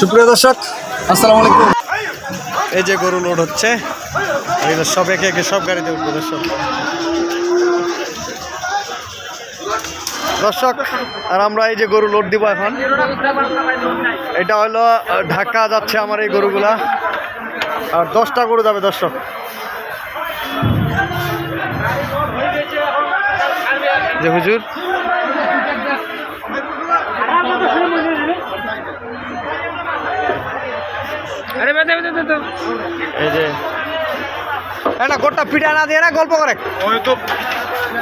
সুপ্রিয় দর্শক, আসসালামু আলাইকুম। এই যে গরু লোড হচ্ছে। সব একে একে সব গাড়িতে উঠবে দর্শক। দর্শক, আর আমরা এই যে গরু লোড দিব এখন। এটা হলো ঢাকা যাচ্ছে আমার এই গরুগুলা। আর দশটা গরু যাবে দর্শক। যে হুজুর আরে বেদে বেদে বেদে এই যে। এটা গোটা পিঠা না দিয়ে না গল্প করে। ওই তো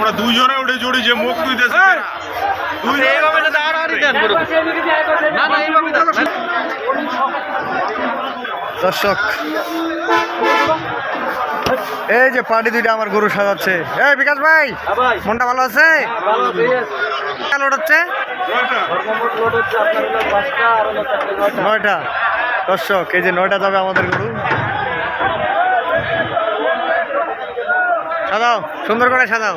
ওরা দুইজনে উঠে জড়ি যে মুখ দিতেছে এইভাবে না দাঁড়াড়ি দেন না না এইভাবে দর্শক এই যে পার্টি দুইটা আমার গরু সাজাচ্ছে। এই বিকাশ ভাই মনটা ভালো আছে? লোড হচ্ছে নয়টা। দর্শক এই যে নয়টা যাবে আমাদের গরু। সাজাও সুন্দর করে সাজাও।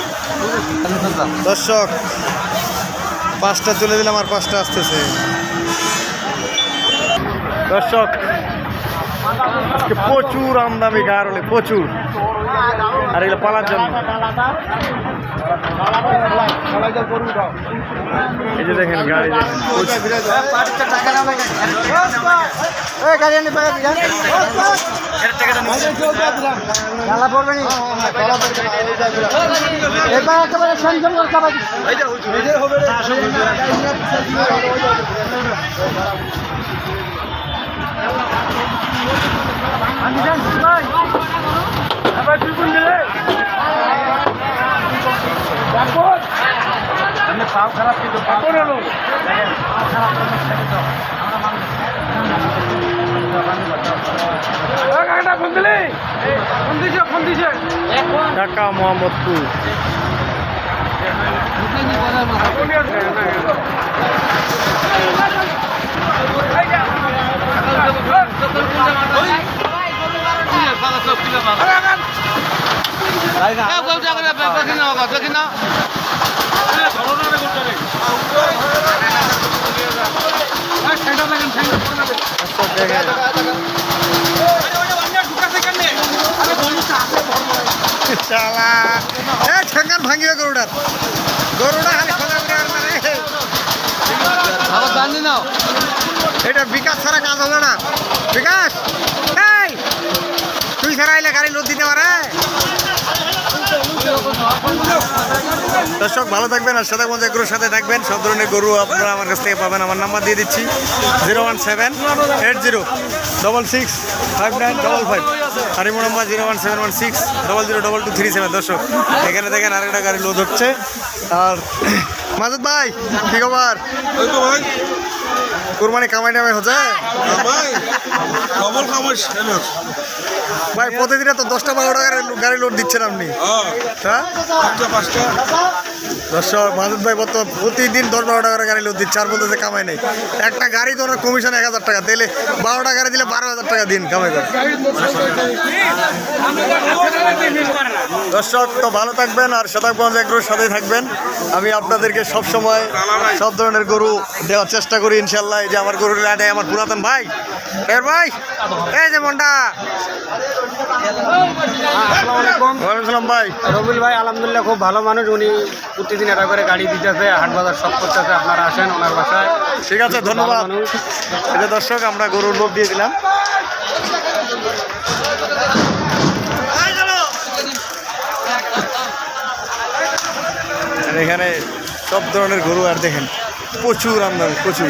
দর্শক পাঁচটা চলে দিলাম আর পাঁচটা আসতেছে। দর্শক আজকে প্রচুর আমদামি গার হলে প্রচুর। আর এগুলো পালার জন্য। এই যে দেখেন গাড়ি দেখেন দিছে ফোন দিছে ঢাকা মোহাম্মদপুর। দর্শক শালা এ ঠেঙ্গান ভাঙিবে গরুটার গরুটা খালি করে আর মারে। আবার জানি না। এটা বিকাশ ছাড়া কাজ হবে না। বিকাশ এই তুই ছাড়া আইলে গাড়ি লোড দিতে পারে? দর্শক ভালো থাকবেন আর সাথে মধ্যে গরুর সাথে থাকবেন। সব ধরনের গরু আপনারা আমার কাছ থেকে পাবেন। আমার নাম্বার দিয়ে দিচ্ছি। Zero one seven eight zero double six five nine double five. আর imo number zero one seven one six double zero double two three seven. দর্শক এখানে দেখেন আরেকটা গাড়ি লোড হচ্ছে। আর মাজুদ ভাই কি খবর? কুরবানি কামাই টামাই হচ্ছে? ভাই প্রতিদিনে তো দশটা বারোটা গাড়ি গাড়ি লোড দিচ্ছেন আপনি। হ্যাঁ। পাঁচটা। দর্শক মাহুদ ভাই বর্তমান প্রতিদিন দশ বারো টাকা গাড়ি লোড দিচ্ছে আর বলতেছে কামাই নেই। একটা গাড়ি তো কমিশন এক হাজার টাকা দিলে বারোটা গাড়ি দিলে বারো হাজার টাকা দিন কামাই করে। দর্শক, তো ভালো থাকবেন আর শতাব্দগঞ্জ এগ্রোর সাথেই থাকবেন। আমি আপনাদেরকে সব সময় সব ধরনের গরু দেওয়ার চেষ্টা করি, ইনশাল্লাহ। যে আমার গরুর লাটে আমার পুরাতন ভাই। এর ভাই, এই যে মন্ডা। ভাই। রবিল ভাই আলহামদুলিল্লাহ খুব ভালো মানুষ। উনি প্রতিদিন এটা করে গাড়ি দিতেছে হাট বাজার সব করতেছে। আপনারা আসেন ওনার বাসায়। ঠিক আছে ধন্যবাদ। যে দর্শক আমরা গরুর লোভ দিয়ে দিলাম। এখানে সব ধরনের গরু আর দেখেন প্রচুর আমদানি প্রচুর।